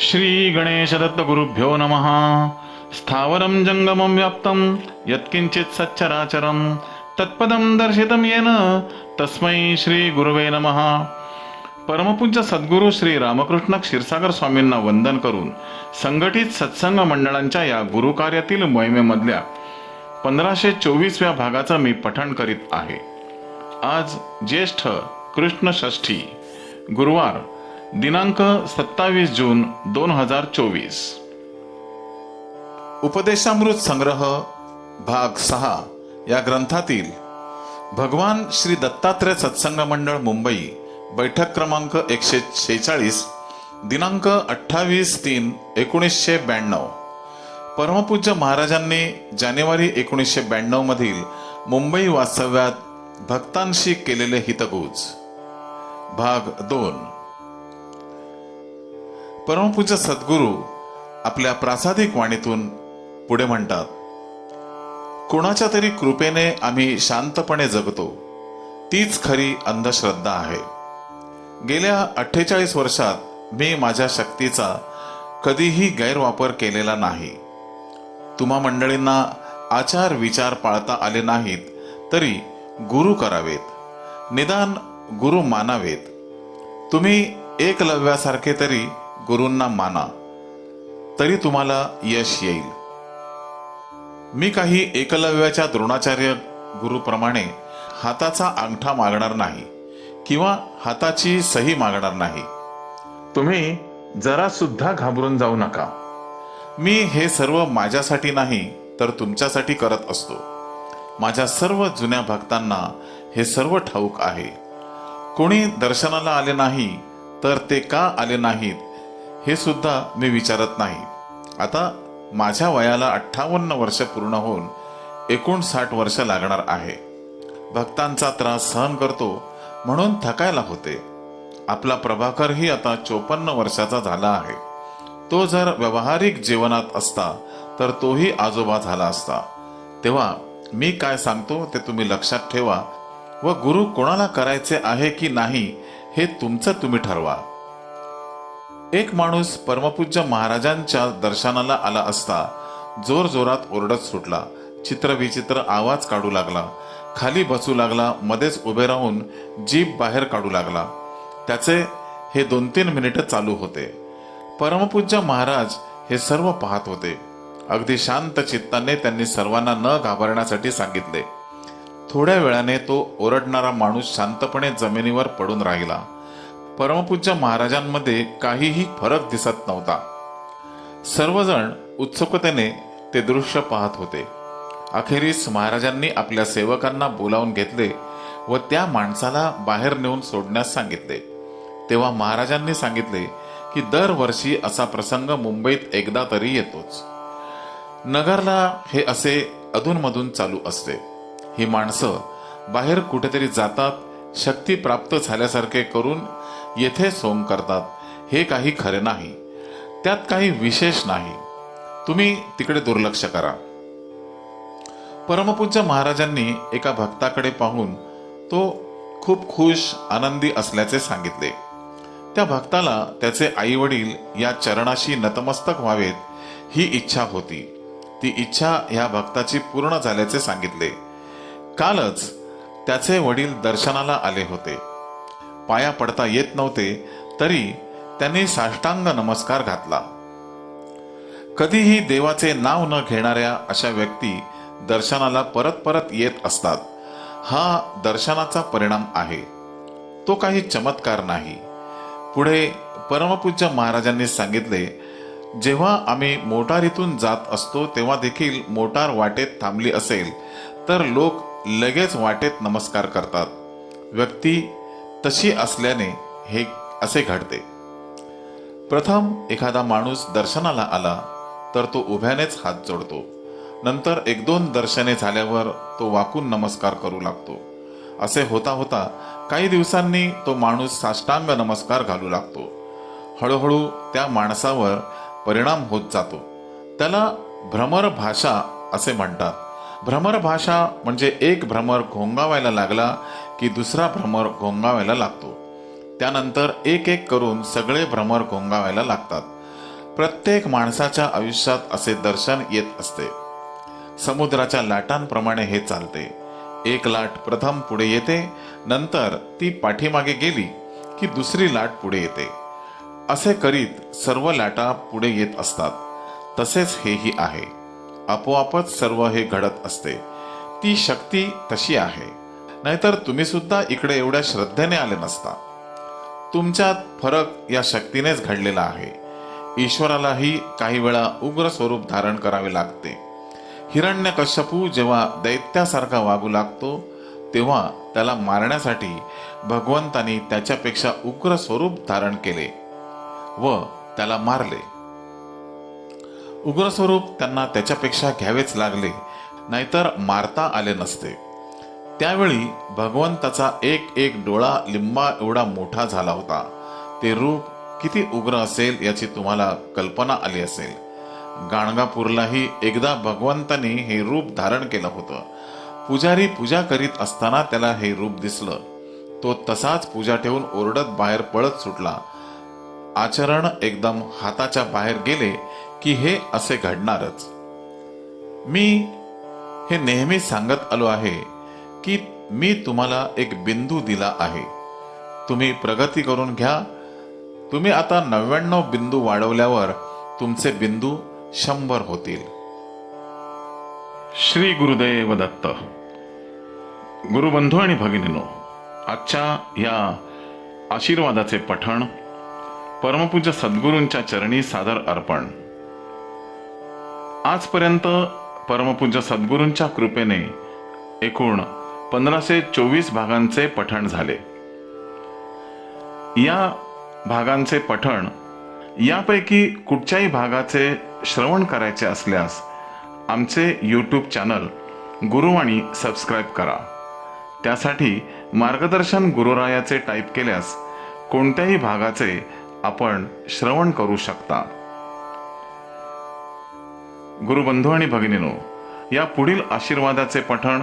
श्री गणेशदत्तगुरुभ्यो नमः। स्थावरं जङ्गमं व्याप्तं यत्किञ्चित् सच्चराचरं तत्पदं दर्शितं येन तस्मै श्रीगुरुवे नमः। परमपूज्य सद्गुरू श्री रामकृष्ण क्षीरसागर स्वामींना वंदन करून संघटित सत्संग मंडळांच्या या गुरुकार्यातील मोहिमेमधल्या पंधराशे चोवीसव्या भागाचं मी पठण करीत आहे. आज ज्येष्ठ कृष्ण षष्ठी गुरुवार दिनांक सत्तावीस जून दोन हजार चोवीस. उपदेशामृत संग्रह भाग सहा या ग्रंथातील भगवान श्री दत्तात्रय सत्संग मंडळ मुंबई बैठक क्रमांक एकशे शेचाळीस दिनांक अठ्ठावीस तीन एकोणीसशे ब्याण्णव. परमपूज्य महाराजांनी जानेवारी एकोणीसशे ब्याण्णव मधील मुंबई वास्तव्यात भक्तांशी केलेले हितगुज. भाग दोन. परमपूज्य सद्गुरू आपल्या प्रासादिक वाणीतून पुढे म्हणतात कोणाच्या तरी कृपेने आम्ही शांतपणे जगतो. तीच खरी अंधश्रद्धा आहे. गेल्या अठ्ठेचाळीस वर्षात मी माझ्या शक्तीचा कधीही गैरवापर केलेला नाही. तुम्हा मंडळींना आचार विचार पाळता आले नाहीत तरी गुरु करावेत. निदान गुरु मानावेत. तुम्ही एकलव्यासारखे तरी गुरूंना माना तरी तुम्हाला यश येईल. मी काही एकलव्याच्या द्रोणाचार्य गुरुप्रमाणे हाताचा अंगठा मागणार नाही किंवा हाताची सही मागणार नाही. तुम्ही जरा सुद्धा घाबरून जाऊ नका. मी हे सर्व माझ्यासाठी नाही तर तुमच्यासाठी करत असतो. माझ्या सर्व जुन्या भक्तांना हे सर्व ठाऊक आहे. कोणी दर्शनाला आले नाही तर ते का आले नाहीत? हे सुद्धा मी विचारत नाही. आता माझ्या वयाला अठ्ठावन्न वर्ष पूर्ण होऊन एकोणसाठ वर्ष लागणार आहे. भक्तांचा त्रास सहन करतो म्हणून थकायला होते. आपला प्रभाकरही आता चोपन्न वर्षाचा झाला आहे. तो जर व्यावहारिक जीवनात असता तर तोही आजोबा झाला असता. तेव्हा मी काय सांगतो ते तुम्ही लक्षात ठेवा व गुरु कोणाला करायचे आहे की नाही हे तुमचं तुम्ही ठरवा. एक माणूस परमपूज्य महाराजांच्या दर्शनाला आला असता जोर जोरात ओरडत सुटला चित्रविचित्र आवाज काढू लागला खाली बसू लागला मध्येच उभे राहून जीभ बाहेर काढू लागला. त्याचे हे दोन तीन मिनिटं चालू होते. परमपूज्य महाराज हे सर्व पाहत होते. अगदी शांत चित्ताने त्यांनी सर्वांना न घाबरण्यासाठी सांगितले. थोड्या वेळाने तो ओरडणारा माणूस शांतपणे जमिनीवर पडून राहिला. परमपूज्य महाराजांमध्ये काहीही फरक दिसत नव्हता. सर्वजण उत्सुकतेने ते दृश्य पाहत होते. अखेरीस महाराजांनी आपल्या सेवकांना बोलावून घेतले व त्या माणसाला बाहेर नेऊन सोडण्यास सांगितले. तेव्हा महाराजांनी सांगितले की दरवर्षी असा प्रसंग मुंबईत एकदा तरी येतोच. नगरला हे असे अधूनमधून चालू असते. ही माणसं बाहेर कुठेतरी जातात शक्ती प्राप्त झाल्यासारखे करून येथे सोंग करतात. हे काही खरे नाही. त्यात काही विशेष नाही. तुम्ही तिकडे दुर्लक्ष करा. परमपूज्य महाराजांनी एका भक्ताकडे पाहून तो खूप खुश आनंदी असल्याचे सांगितले. त्या भक्ताला त्याचे आई वडील या चरणाशी नतमस्तक व्हावेत ही इच्छा होती. ती इच्छा ह्या भक्ताची पूर्ण झाल्याचे सांगितले. कालच त्याचे वडील दर्शनाला आले होते. पाया पडता येत नव्हते तरी त्यांनी साष्टांग नमस्कार घातला. कधीही देवाचे नाव न घेणाऱ्या अशा व्यक्ती दर्शनाला परत परत येत असतात. हा दर्शनाचा परिणाम आहे. तो काही चमत्कार नाही. पुढे परमपूज्य महाराजांनी सांगितले जेव्हा आम्ही मोटारीतून जात असतो तेव्हा देखील मोटार वाटेत थांबली असेल तर लोक लगेच वाटेत नमस्कार करतात. व्यक्ती तशी असल्याने हे असे घडते. प्रथम एखादा माणूस दर्शनाला आला तर तो उभ्यानेच हात जोडतो. नंतर एक दोन दर्शने झाल्यावर तो वाकून नमस्कार करू लागतो. असे होता होता काही दिवसांनी तो माणूस साष्टांग नमस्कार घालू लागतो. हळूहळू त्या माणसावर परिणाम होत जातो. त्याला भ्रमर भाषा असे म्हणतात. भ्रमर भाषा म्हणजे एक भ्रमर घोंगावायला लागला की दुसरा भ्रमर घोंगावायला लागतो. त्यानंतर एक एक करून सगळे भ्रमर घोंगावायला लागतात. प्रत्येक माणसाच्या आयुष्यात असे दर्शन येत असते. समुद्राच्या लाटांप्रमाणे हे चालते. एक लाट प्रथम पुढे येते नंतर ती पाठीमागे गेली की दुसरी लाट पुढे येते. असे करीत सर्व लाटा पुढे येत असतात. तसेच हेही आहे. आपोआपच सर्व हे घडत असते. ती शक्ती तशी आहे. नाहीतर तुम्ही सुद्धा इकडे एवढ्या श्रद्धेने आले नसता. तुमच्यात फरक या शक्तीनेच घडलेला आहे. ईश्वरालाही काही वेळा उग्र स्वरूप धारण करावे लागते. हिरण्यकश्यपू जेव्हा दैत्यासारखा वागू लागतो तेव्हा त्याला मारण्यासाठी भगवंतानी त्याच्यापेक्षा उग्र स्वरूप धारण केले व त्याला मारले. उग्र स्वरूप त्यांना त्याच्यापेक्षा घ्यावेच लागले नाहीतर मारता आले नसते. त्यावेळी भगवंताचा एक एक डोळा लिंबा एवढा मोठा झाला होता. ते रूप किती उग्र असेल याची तुम्हाला कल्पना आली असेल. गाणगापूरलाही एकदा भगवंताने हे रूप धारण केलं होतं. पुजारी पूजा करीत असताना त्याला हे रूप दिसलं. तो तसाच पूजा ठेवून ओरडत बाहेर पळत सुटला. आचरण एकदम हाताच्या बाहेर गेले की हे असे घडणारच. मी हे नेहमी सांगत आलो आहे. की मी तुम्हाला एक बिंदू दिला आहे. तुम्ही प्रगती करून घ्या. तुम्ही आता नव्याण्णव बिंदू वाढवल्यावर तुमचे बिंदू शंभर होतील. श्री गुरुदेव दत्त. गुरुबंधू आणि भगिनीनो आजच्या या आशीर्वादाचे पठण परमपूज्य सद्गुरूंच्या चरणी सादर अर्पण. आजपर्यंत परमपूज्य सद्गुरूंच्या कृपेने एकूण पंधराशे चोवीस भागांचे पठण झाले. या भागांचे पठण यापैकी कुठच्याही भागाचे श्रवण करायचे असल्यास आमचे यूट्यूब चॅनल गुरुवाणी सबस्क्राईब करा. त्यासाठी मार्गदर्शन गुरुरायाचे टाईप केल्यास कोणत्याही भागाचे आपण श्रवण करू शकता. गुरुबंधू आणि भगिनीनो या पुढील आशीर्वादाचे पठण